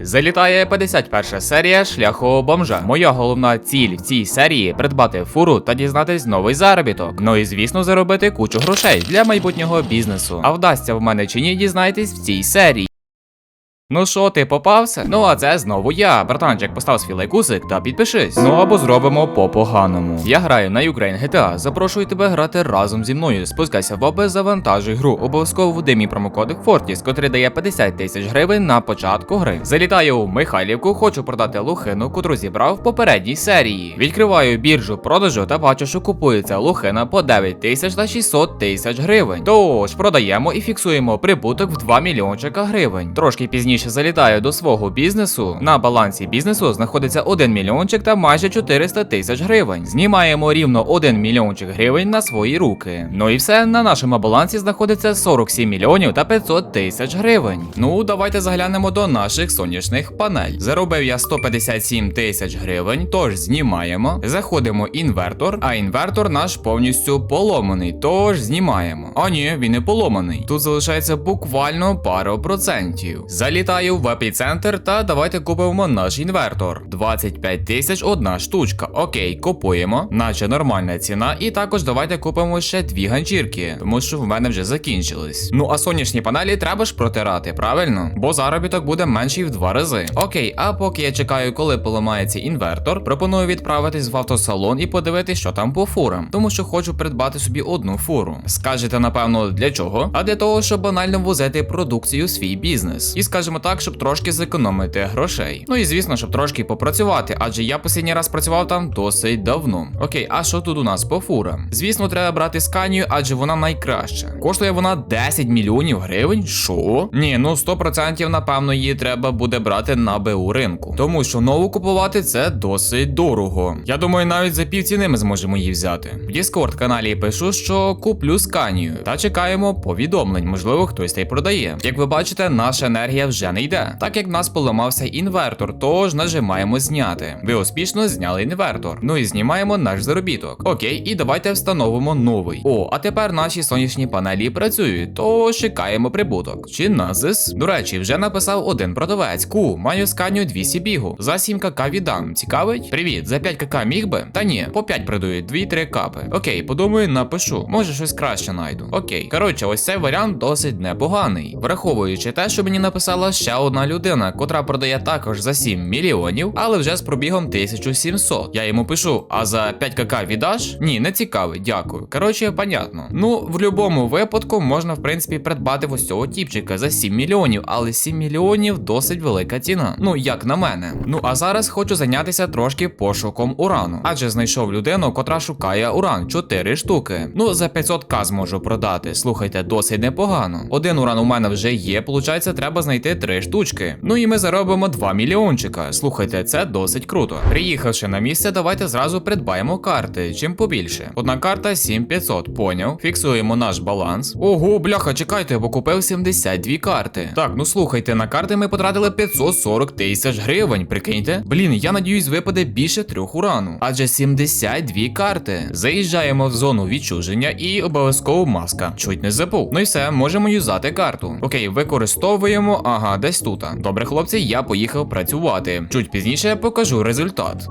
Залітає 51 серія шляху бомжа. Моя головна ціль в цій серії придбати фуру та дізнатись новий заробіток. Ну і звісно, заробити кучу грошей для майбутнього бізнесу. А вдасться в мене чи ні, дізнайтесь в цій серії. Ну що, ти попався? Ну а це знову я. Братанчик, постав свій лайкусик та підпишись. Ну або зробимо по поганому. Я граю на Ukraine GTA. Запрошую тебе грати разом зі мною. Спускайся в опис, завантажуй гру. Обов'язково введи мій промокодик Fortis, котрий дає 50 тисяч гривень на початку гри. Залітаю у Михайлівку, хочу продати лухину, котру зібрав в попередній серії. Відкриваю біржу продажу та бачу, що купується лухина по 9 тисяч та 600 тисяч гривень. Тож продаємо і фіксуємо прибуток в 2 мільйончика гривень. Трошки пізніше залітаю до свого бізнесу. На балансі бізнесу знаходиться 1 мільйончик та майже 400 тисяч гривень. Знімаємо рівно 1 мільйончик гривень на свої руки. Ну і все, на нашому балансі знаходиться 47 мільйонів та 500 тисяч гривень. Ну, давайте заглянемо до наших сонячних панель. Заробив я 157 тисяч гривень, тож знімаємо. Заходимо інвертор, а інвертор наш повністю поломаний, тож знімаємо. А ні, він не поломаний. Тут залишається буквально пару процентів. Залітаю в епіцентр та давайте купимо наш інвертор. 25 тисяч одна штучка. Окей, купуємо, наче нормальна ціна. І також давайте купимо ще дві ганчірки, тому що в мене вже закінчились. Ну а сонячні панелі треба ж протирати, правильно? Бо заробіток буде менший в два рази. Окей, а поки я чекаю, коли поламається інвертор, пропоную відправитись в автосалон і подивитись, що там по фурам, тому що хочу придбати собі одну фуру. Скажете, напевно, для чого? А для того, щоб банально возити продукцію свій бізнес. І скажімо так, щоб трошки зекономити грошей. Ну і звісно, щоб трошки попрацювати, адже я останній раз працював там досить давно. Окей, а що тут у нас по фурам? Звісно, треба брати сканію, адже вона найкраща. Коштує вона 10 мільйонів гривень. Що? Ні, ну 100% напевно її треба буде брати на БУ ринку. Тому що нову купувати це досить дорого. Я думаю, навіть за півціни ми зможемо її взяти. В Discord каналі пишу, що куплю сканію. Та чекаємо повідомлень, можливо, хтось та й продає. Як ви бачите, наша енергія вже не йде. Так як в нас поламався інвертор, тож нажимаємо зняти. Ви успішно зняли інвертор. Ну і знімаємо наш заробіток. Окей, і давайте встановимо новий. О, а тепер наші сонячні панелі працюють, то чекаємо прибуток. Чи назис? До речі, вже написав один продавець. Ку, маю сканю 200 бігу. За 7 кк віддам. Цікавить? Привіт, за 5 кк міг би? Та ні, по 5 продають, 2-3 капи. Окей, подумаю, напишу. Може щось краще найду. Окей. Коротше, ось цей варіант досить непоганий. Враховуючи те, що мені написала ще одна людина, котра продає також за 7 мільйонів, але вже з пробігом 1700. Я йому пишу: а за 5 кк віддаш? Ні, не цікавий, дякую. Коротше, понятно. Ну, в будь-якому випадку можна, в принципі, придбати ось цього тіпчика за 7 мільйонів, але 7 мільйонів досить велика ціна. Ну, як на мене. Ну а зараз хочу зайнятися трошки пошуком урану. Адже знайшов людину, котра шукає уран 4 штуки. Ну, за 500к зможу продати. Слухайте, досить непогано. Один уран у мене вже є, получається, треба знайти 3 штучки. Ну і ми заробимо 2 мільйончика. Слухайте, це досить круто. Приїхавши на місце, давайте зразу придбаємо карти. Чим побільше. Одна карта 7500, поняв. Фіксуємо наш баланс. Ого, бляха, чекайте, бо купив 72 карти. Так, ну слухайте, на карти ми потратили 540 тисяч гривень. Прикиньте. Блін, я надіюсь, випаде більше трьох урану. Адже 72 карти. Заїжджаємо в зону відчуження і обов'язково маска. Чуть не забув. Ну і все, можемо юзати карту. Окей, використовуємо. Ага, десь тут. Добре, хлопці, я поїхав працювати. Чуть пізніше покажу результат.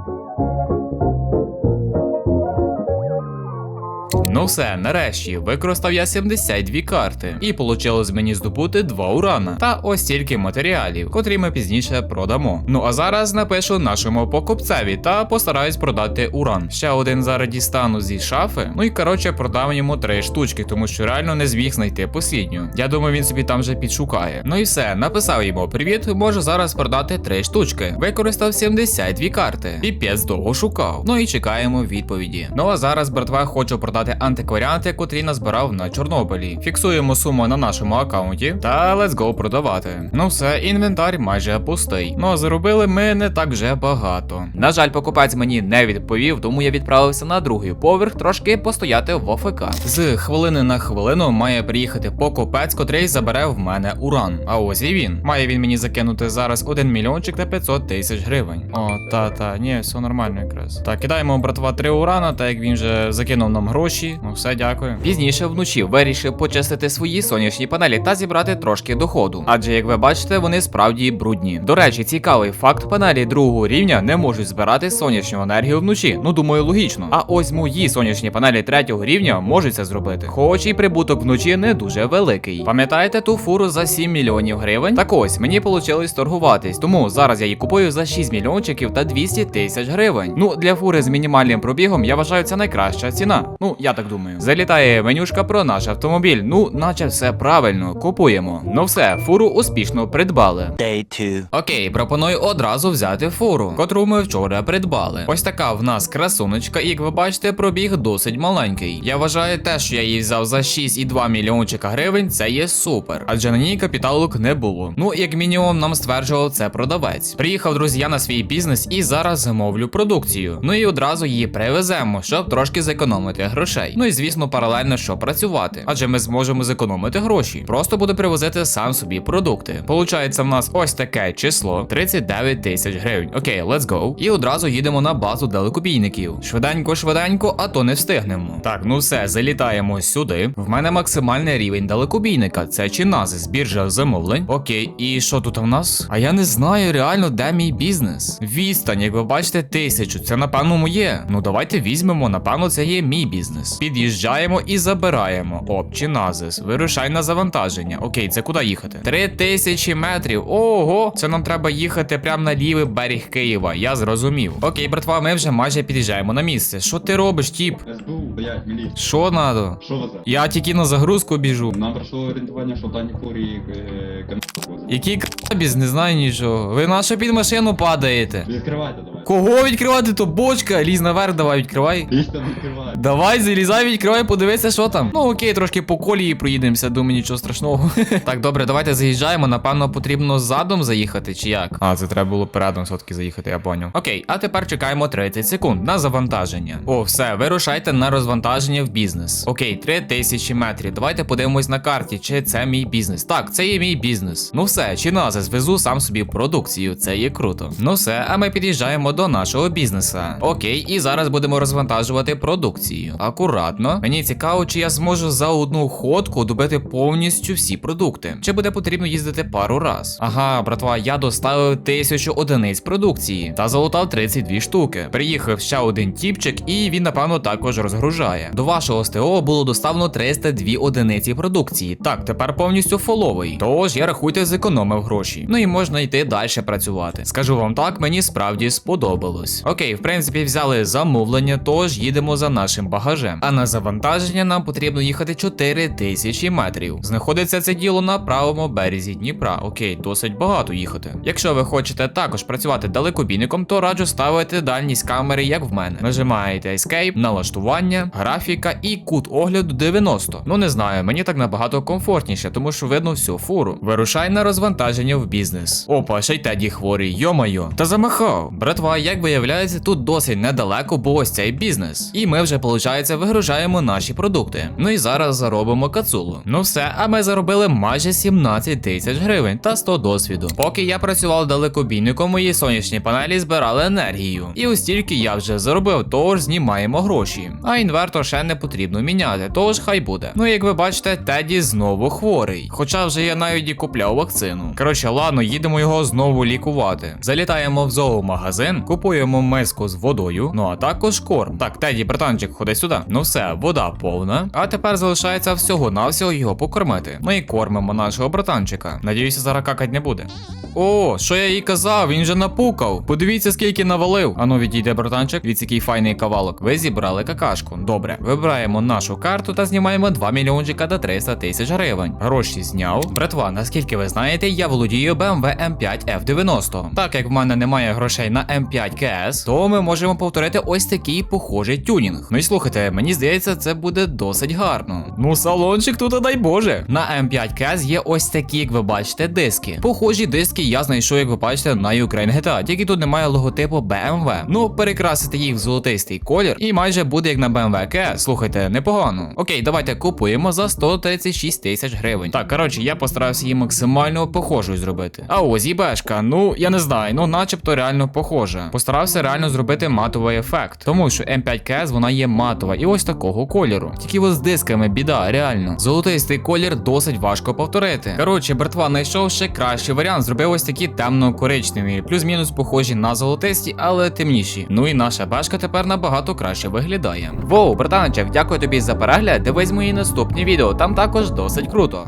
Ну все, нарешті використав я 72 карти, і получилось мені здобути 2 урана та ось стільки матеріалів, котрі ми пізніше продамо. Ну а зараз напишу нашому покупцеві та постараюсь продати уран. Ще один зараз дістану зі шафи. Ну і коротше продам йому 3 штучки, тому що реально не зміг знайти послідню. Я думаю, він собі там вже підшукає. Ну і все, написав йому привіт, можу зараз продати 3 штучки. Використав 72 карти. Піпець довго шукав. Ну і чекаємо відповіді. Ну а зараз, братва, хочу продати антикваріанти, котрі назбирав на Чорнобилі. Фіксуємо суму на нашому аккаунті та let's go продавати. Ну все, інвентар майже пустий. Ну а заробили ми не так вже багато. На жаль, покупець мені не відповів, тому я відправився на другий поверх трошки постояти в ОФК. З хвилини на хвилину має приїхати покупець, котрий забере в мене уран. А ось і він. Має він мені закинути зараз 1 мільйончик та 500 тисяч гривень. О, та та, ні, все нормально якраз. Так, кидаємо братва 3 урана, так як він вже закинув нам гроші. Ну все, дякую. Пізніше вночі вирішив почистити свої сонячні панелі та зібрати трошки доходу. Адже, як ви бачите, вони справді брудні. До речі, цікавий факт: панелі другого рівня не можуть збирати сонячну енергію вночі. Ну думаю, логічно. А ось мої сонячні панелі третього рівня можуть це зробити. Хоч і прибуток вночі не дуже великий. Пам'ятаєте ту фуру за 7 мільйонів гривень? Так ось мені вийшло торгуватись, тому зараз я її купую за 6 мільйончиків та 200 тисяч гривень. Ну для фури з мінімальним пробігом я вважаю це найкраща ціна. Ну я так думаю. Залітає менюшка про наш автомобіль. Ну, наче все правильно, купуємо. Ну все, фуру успішно придбали. Day 2. Окей, пропоную одразу взяти фуру, котру ми вчора придбали. Ось така в нас красуночка, і як ви бачите, пробіг досить маленький. Я вважаю те, що я її взяв за 6,2 мільйончика гривень, це є супер. Адже на ній капіталок не було. Ну, як мінімум, нам стверджував це продавець. Приїхав друзі я на свій бізнес і зараз замовлю продукцію. Ну і одразу її привеземо, щоб трошки зекономити грошей. Ну і звісно, паралельно що працювати. Адже ми зможемо зекономити гроші. Просто буду привозити сам собі продукти. Получається, в нас ось таке число 39 тисяч гривень. Окей, let's go. І одразу їдемо на базу далекобійників. Швиденько, швиденько, а то не встигнемо. Так, ну все, залітаємо сюди. В мене максимальний рівень далекобійника. Це Чиназис, біржа замовлень. Окей, і що тут у нас? А я не знаю реально, де мій бізнес. Відстань, як ви бачите, тисячу. Це напевно моє. Ну давайте візьмемо, напевно, це є мій бізнес. Під'їжджаємо і забираємо. Оп, Чиназис. Вирушай на завантаження. Окей, це куди їхати? Три тисячі метрів. Ого, це нам треба їхати прямо на лівий берег Києва. Я зрозумів. Окей, братва, ми вже майже під'їжджаємо на місце. Що ти робиш, тіп? СБУ, блядь, міліція. Що надо? Що за? Я тільки на загрузку біжу. Нам прийшло орієнтування, що в даній фурі е, канал. Який крабіс, не знаю нічого. Ви на що під машину падаєте? Відкривайте давай. Кого відкривати? То бочка, лізь наверх, давай відкривай. Лізь там відкривай. Давай, залізай, відкривай, подивися, що там. Ну окей, трошки по колії проїдемося, думаю, нічого страшного. так, добре, давайте заїжджаємо. Напевно, потрібно задом заїхати, чи як? А, це треба було передом все-таки заїхати, я поняв. Окей, а тепер чекаємо 30 секунд на завантаження. О, все, вирушайте на розвантаження в бізнес. Окей, 3000 метрів. Давайте подивимось на карті, чи це мій бізнес. Так, це є мій бізнес. Ну все, чи на звезу сам собі продукцію. Це є круто. Ну все, а ми під'їжджаємо до нашого бізнеса. Окей, і зараз будемо розвантажувати продукцію. Акуратно. Мені цікаво, чи я зможу за одну ходку добити повністю всі продукти. Чи буде потрібно їздити пару раз? Ага, братва, я доставив тисячу одиниць продукції та залутав 32 штуки. Приїхав ще один тіпчик, і він, напевно, також розгружає. До вашого СТО було доставлено 302 одиниці продукції. Так, тепер повністю фоловий. Тож я рахуйте, зекономив гроші. Ну і можна йти далі працювати. Скажу вам так, мені справді сподобалось. Окей, в принципі, взяли замовлення, тож їдемо за нашим багажем. А на завантаження нам потрібно їхати 4 тисячі метрів. Знаходиться це діло на правому березі Дніпра. Окей, досить багато їхати. Якщо ви хочете також працювати далекобійником, то раджу ставити дальність камери, як в мене. Нажимаєте Escape, налаштування, графіка і кут огляду 90. Ну не знаю, мені так набагато комфортніше, тому що видно всю фуру. Вирушай на розвантаження в бізнес. Опа, ще й теді хворий, йомайо. Та замахав. Братва, як виявляється, тут досить недалеко, бо ось цей бізнес. І ми вже, виходить, вигружаємо наші продукти. Ну і зараз заробимо кацулу. Ну все, а ми заробили майже 17 тисяч гривень та 100 досвіду. Поки я працював далекобійником, мої сонячні панелі збирали енергію. І ось тільки я вже заробив, тож знімаємо гроші. А інвертор ще не потрібно міняти, тож хай буде. Ну як ви бачите, Теді знову хворий. Хоча вже я навіть і купляв вакцину. Коротше, ладно, їдемо його знову лікувати. Залітаємо в зоомагазин, купуємо миску з водою, ну а також корм. Так, Теді, братанчик, ходи сюди. Ну все, вода повна. А тепер залишається всього-навсього його покормити. Ну і кормимо нашого братанчика. Надіюся, зараз какать не буде. О, що я їй казав, він же напукав. Подивіться, скільки навалив. Ану, відійде, братанчик. Дивіться, який файний кавалок. Ви зібрали какашку. Добре, вибираємо нашу карту та знімаємо 2 мільйончика та 300 тисяч гривень. Гроші зняв. Братва, наскільки ви знаєте, я володію BMW M5 F90. Так як в мене немає грошей на M5 KS, то ми можемо повторити ось такий похожий тюнінг. Ну і слухайте, мені здається, це буде досить гарно. Ну, салончик тут, дай Боже. На M5 KS є ось такі, як ви бачите, диски. Похожі диски я знайшов, як ви бачите, на Ukraine GTA, тільки тут немає логотипу BMW. Ну, перекрасити їх в золотистий колір, і майже буде як на BMW KS. Слухайте, непогано. Окей, давайте купуємо за 136 тисяч гривень. Так, коротше, я постарався її максимально похожою зробити. А ось ібешка, ну я не знаю, ну начебто реально похожа. Постарався реально зробити матовий ефект, тому що M5 KS вона є матова. І ось ось такого кольору. Тільки от з дисками біда, реально. Золотистий колір досить важко повторити. Коротше, братва знайшов ще кращий варіант. Зробив ось такі темно-коричневі, плюс-мінус похожі на золотисті, але темніші. Ну і наша башка тепер набагато краще виглядає. Воу, братанчик, дякую тобі за перегляд. Дивись мої наступні відео, там також досить круто.